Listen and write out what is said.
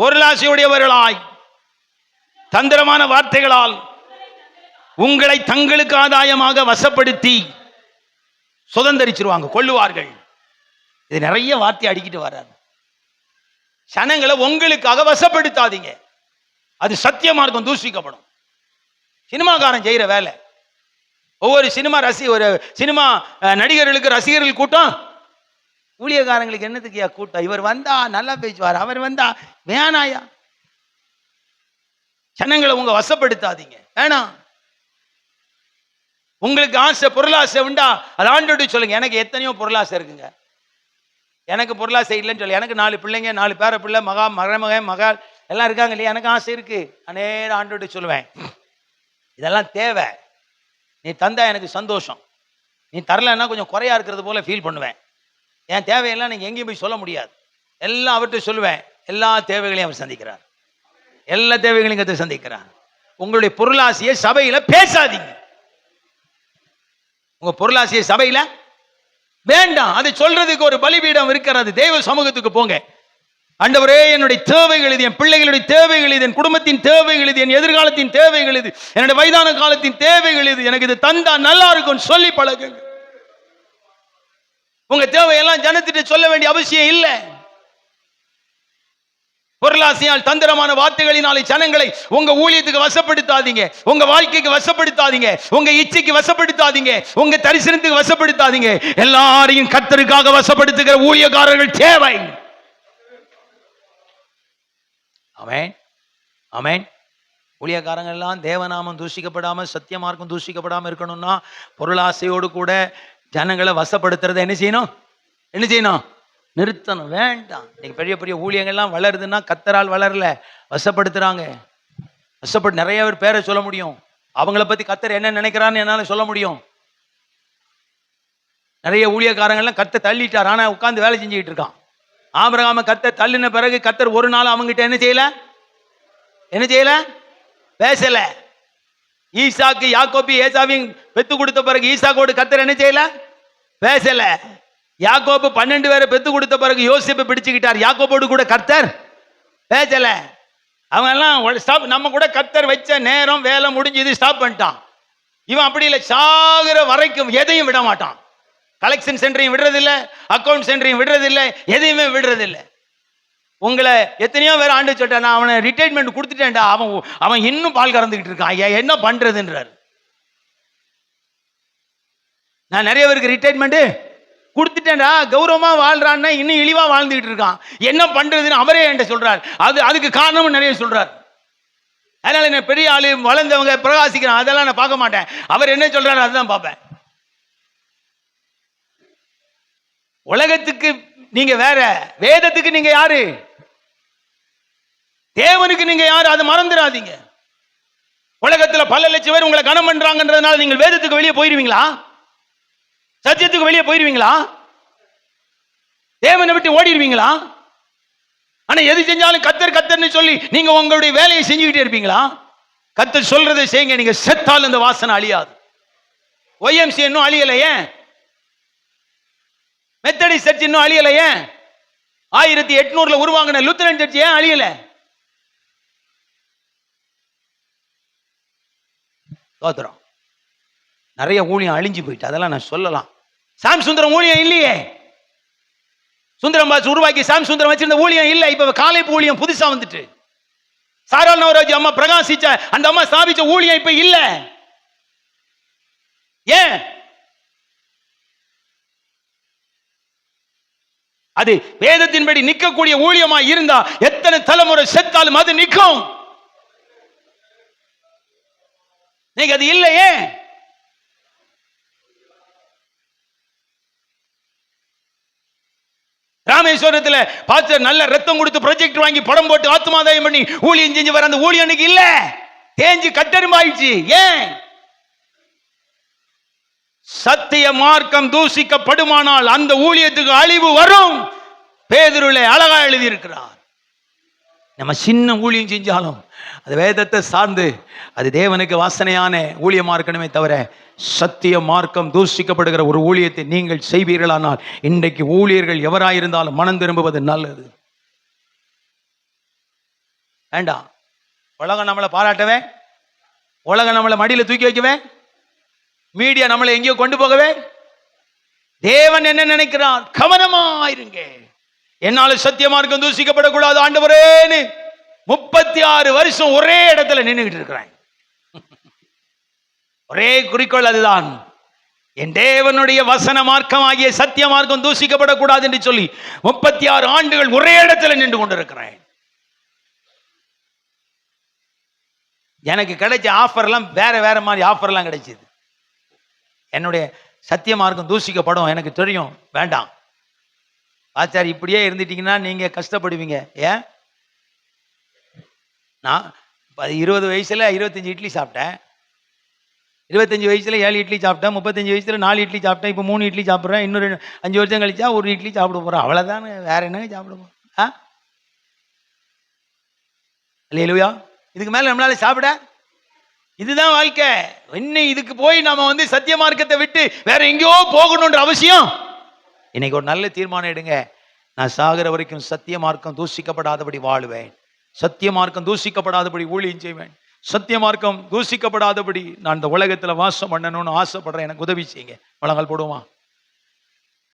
பொருளாசையுடையவர்களாய் தந்திரமான வார்த்தைகளால் உங்களை தங்களுக்கு ஆதாயமாக வசப்படுத்தி சுதந்திரிச்சிருவாங்க கொள்ளுவார்கள் இது நிறைய வார்த்தை அடிக்கிட்டு வர்றாரு. சனங்களை உங்களுக்காக வசப்படுத்தாதீங்க. அது சத்தியமா இருக்கும் தூஷிக்கப்படும் சினிமாக்காரன் செய்கிற வேலை. ஒவ்வொரு சினிமா ரசி ஒரு சினிமா நடிகர்களுக்கு ரசிகர்கள் கூட்டம் ஊழியக்காரங்களுக்கு என்னத்துக்குயா கூட்டம்? இவர் வந்தா நல்லா பேசுவார். அவர் வந்தா வேணாயா? ஜனங்களை உங்க வசப்படுத்தாதீங்க. வேணாம் உங்களுக்கு ஆசை பொருளாசை உண்டா? அது ஆண்டோடு சொல்லுங்க. எனக்கு எத்தனையோ பொருளாசை இருக்குங்க. எனக்கு பொருளாசை இல்லைன்னு சொல்லி. எனக்கு நாலு பிள்ளைங்க நாலு பேர பிள்ளை மகா மகமகன் மகள் எல்லாம் இருக்காங்க இல்லையா? எனக்கு ஆசை இருக்கு. அநேரம் ஆண்டோடு சொல்லுவேன். இதெல்லாம் தேவை. நீ தந்தா எனக்கு சந்தோஷம். நீ தரலைன்னா கொஞ்சம் குறையா இருக்கிறது போல ஃபீல் பண்ணுவேன். என் தேவையெல்லாம் நீங்கள் எங்கேயும் போய் சொல்ல முடியாது. எல்லாம் அவர்கிட்ட சொல்லுவேன். எல்லா தேவைகளையும் அவர் சந்திக்கிறார். எல்லா தேவைகளையும் கற்று சந்திக்கிறார். உங்களுடைய பொருளாசையை சபையில் பேசாதீங்க. உங்க பொருளாசையை சபையில் வேண்டாம். அதை சொல்றதுக்கு ஒரு பலிபீடம் இருக்கிறது. தெய்வ சமூகத்துக்கு போங்க. அண்டவரே என்னுடைய தேவைகள் இது. என் பிள்ளைகளுடைய தேவைகள் இது. என் குடும்பத்தின் தேவைகள் இது. என் எதிர்காலத்தின் தேவைகள் இது. என்னுடைய வயதான காலத்தின் தேவைகள் இது. எனக்கு இது தந்தா நல்லா இருக்கும்னு சொல்லி பழகுங்க. உங்க தேவையெல்லாம் ஜனத்திட்ட சொல்ல வேண்டிய அவசியம் இல்லை. பொருளாசையால் தந்திரமான வார்த்தைகளினாலே ஜனங்களை உங்க ஊழியத்துக்கு வசப்படுத்தாதீங்க உங்க வாழ்க்கைக்கு வசப்படுத்தாதீங்க உங்க இச்சைக்கு வசப்படுத்தாதீங்க உங்க தரிசனத்துக்கு வசப்படுத்தாதீங்க. எல்லாரையும் கத்தருக்காக வசப்படுத்துகிற ஊழியக்காரர்கள் தேவை. அவன் அவன் ஊழியக்காரங்க எல்லாம் தேவநாமம் தூஷிக்கப்படாம சத்தியமார்க்கும் தூஷிக்கப்படாம இருக்கணும்னா பொருளாசையோடு கூட ஜனங்களை வசப்படுத்துறதை என்ன செய்யணும்? என்ன செய்யணும்? நிறுத்தணும். வேண்டாம். இன்னைக்கு பெரிய பெரிய ஊழியங்கள்லாம் வளருதுன்னா கத்தரால் வளரல. வசப்படுத்துறாங்க. வசப்பட்டு நிறைய பேர் பேரை சொல்ல முடியும். அவங்கள பத்தி கத்தர் என்ன நினைக்கிறான்னு என்னால சொல்ல முடியும். நிறைய ஊழியக்காரங்கள்லாம் கத்த தள்ளிட்டார். ஆனா உட்காந்து வேலை செஞ்சுக்கிட்டு இருக்கான். ஆபரகாம கத்த தள்ளின பிறகு கத்தர் ஒரு நாள் அவங்ககிட்ட என்ன செய்யல? என்ன செய்யல? பேசல. ஈசாக்கு யாக்கோபி ஏசாவையும் பெத்து கொடுத்த பிறகு ஈசாக்கோடு கத்தர் என்ன செய்யல? பேசல. யாக்கோப்பு பன்னெண்டு பேரை பெத்து கொடுத்த பிறகு யோசிப்பை பிடிச்சுக்கிட்டார். யாக்கோபோடு கூட கர்த்தர் பேசல. அவன் எல்லாம் ஸ்டாப் நம்ம கூட கர்த்தர் வச்ச நேரம் வேலை முடிஞ்சது ஸ்டாப் பண்ணிட்டான். இவன் அப்படி இல்லை சாகுற வரைக்கும் எதையும் விட மாட்டான் கலெக்ஷன் சென்டரையும் விடுறதில்ல அக்கௌண்ட் சென்டரையும் விடுறதில்லை எதையுமே விடுறதில்ல. உங்களை எத்தனையோ பேர் ஆண்டு சொல்லிட்டேன் நான் அவனை ரிட்டைர்மெண்ட் கொடுத்துட்டேன்டா. அவன் அவன் இன்னும் பால் கறந்துக்கிட்டு இருக்கான். ஐயா என்ன பண்ணுறதுன்றார் நான் நிறைய பேருக்கு ரிட்டைர்மெண்ட்டு கொடுத்துட்டேன்டா. கௌரவமாக வாழ்றான்னா இன்னும் இழிவாக வாழ்ந்துக்கிட்டு இருக்கான். என்ன பண்ணுறதுன்னு அவரே என்கிட்ட சொல்கிறார் அது அதுக்கு காரணமும் நிறைய சொல்கிறார் அதனால் என்ன பெரிய ஆளு வளர்ந்தவங்க பிரகாசிக்கிறான் அதெல்லாம் நான் பார்க்க மாட்டேன். அவர் என்ன சொல்றாரு அதுதான் பார்ப்பேன். உலகத்துக்கு நீங்க வேற வேதத்துக்கு நீங்க யாரு? தேவனுக்கு நீங்க யார் அதை மறந்துடாதீங்க. உலகத்துல பல லட்சம் பேர் உங்களை கனம் பண்றாங்கன்றதுனால நீங்கள் வேதத்துக்கு வெளியே போயிருவீங்களா? சத்தியத்துக்கு வெளியே போயிருவீங்களா? தேவனை விட்டு ஓடிடுவீங்களா ஆனா எது செஞ்சாலும் கத்தர் கத்தர்னு சொல்லி நீங்க உங்களுடைய வேலையை செஞ்சுக்கிட்டே இருப்பீங்களா? கத்தர் சொல்றதை செய்யுங்க நீங்க செத்தால் இந்த வாசனை அழியாது. ஒய்எம்சி இன்னும் அழியல ஏன்? மெத்தடி சர்ச் இன்னும் அழியல ஏன்? ஆயிரத்தி எட்நூறுல உருவாங்கின லுத்தரன் சர்ச் ஏன் அழியலை? தோத்துறோம் நிறைய ஊழியம் அழிஞ்சு போயிட்டு அதெல்லாம் நான் சொல்லலாம். சாம் சுந்தரம் ஊழியம் இல்லையே. சுந்தரம் பாஸ் உருவாக்கி சாம் சுந்தரம் வச்சிருந்த ஊழியம் இல்லை. இப்ப காலை ஊழியம் புதுசா வந்துட்டு. சாரால் நவராஜ் அம்மா பிரகாசிச்ச அந்த அம்மா ஸ்தாபிச்ச ஊழியம் இப்ப இல்ல. ஏன்? அது வேதத்தின்படி நிற்கக்கூடிய ஊழியமா இருந்தா எத்தனை தலைமுறை செத்தாலும் அது நிற்கும். இன்னைக்கு அது இல்லையே. ராமேஸ்வரத்துல பாஸ்டர் நல்ல ரத்தம் கொடுத்து ப்ரொஜெக்ட் வாங்கி படம் போட்டு ஆத்மாதாயம் பண்ணி ஊழியம் செஞ்சு வர அந்த ஊழியனுக்கு அன்னைக்கு இல்ல. தேஞ்சு கட்டெருமாயிடுச்சு ஏன்? சத்திய மார்க்கம் தூசிக்கப்படுமானால் அந்த ஊழியத்துக்கு அழிவு வரும். பேதுருளை அழகா எழுதியிருக்கிறார். நம்ம சின்ன ஊழியம் செஞ்சாலும் அது வேதத்தை சார்ந்து அது தேவனுக்கு வாசனையான ஊழியமாக இருக்கணுமே தவிர சத்திய மார்க்கம் தூஷிக்கப்படுகிற ஒரு ஊழியத்தை நீங்கள் செய்வீர்களானால் இன்றைக்கு ஊழியர்கள் எவராயிருந்தாலும் மனம் திரும்புவது நல்லது. வேண்டாம். உலகம் நம்மளை பாராட்டவே உலகம் நம்மளை மடியில் தூக்கி வைக்கவே மீடியா நம்மளை எங்கேயோ கொண்டு போகவே தேவன் என்ன நினைக்கிறான் கவனமாயிருங்க என்னால சத்திய மார்க்கம் தூசிக்கப்படக்கூடாது ஆண்டவரேன்னு முப்பத்தி ஆறு வருஷம் ஒரே இடத்துல நின்றுகிட்டு இருக்கிறேன். ஒரே குறிக்கோள் அதுதான். என் தேவனுடைய வசன மார்க்கமாகிய சத்திய மார்க்கம் தூசிக்கப்படக்கூடாது என்று சொல்லி முப்பத்தி ஆறு ஆண்டுகள் ஒரே இடத்துல நின்று கொண்டிருக்கிறேன். எனக்கு கிடைச்ச ஆஃபர்லாம் வேற வேற மாதிரி ஆஃபர்லாம் கிடைச்சிது. என்னுடைய சத்திய மார்க்கம் தூசிக்கப்படும் எனக்கு தெரியும். வேண்டாம். ஆச்சார் இப்படியே இருந்துட்டீங்கன்னா நீங்க கஷ்டப்படுவீங்க. ஏன்? நான் இருபது வயசுல இருபத்தஞ்சு இட்லி சாப்பிட்டேன். இருபத்தஞ்சு வயசுல ஏழு இட்லி சாப்பிட்டேன். முப்பத்தஞ்சு வயசுல நாலு இட்லி சாப்பிட்டேன். இப்போ மூணு இட்லி சாப்பிட்றேன். இன்னொரு அஞ்சு வருஷம் கழிச்சா ஒரு இட்லி சாப்பிட போறேன். அவ்வளோதானே வேற என்னங்க சாப்பிட போறோம் ஆ? இல்லையா இதுக்கு மேல நம்மளால சாப்பிட இதுதான் வாழ்க்கை. இன்னும் இதுக்கு போய் நம்ம வந்து சத்திய மார்க்கத்தை விட்டு வேற எங்கேயோ போகணுன்ற அவசியம். இன்னைக்கு ஒரு நல்ல தீர்மானம் எடுங்க. நான் சாகிற வரைக்கும் சத்திய மார்க்கம் தூசிக்கப்படாதபடி வாழுவேன். சத்திய மார்க்கம் தூசிக்கப்படாதபடி ஊழியம் செய்வேன். சத்திய மார்க்கம் தூசிக்கப்படாதபடி நான் இந்த உலகத்துல வாசம் பண்ணணும்னு ஆசைப்படுறேன். எனக்கு உதவி செய்யுங்க. வளங்கள் போடுவான்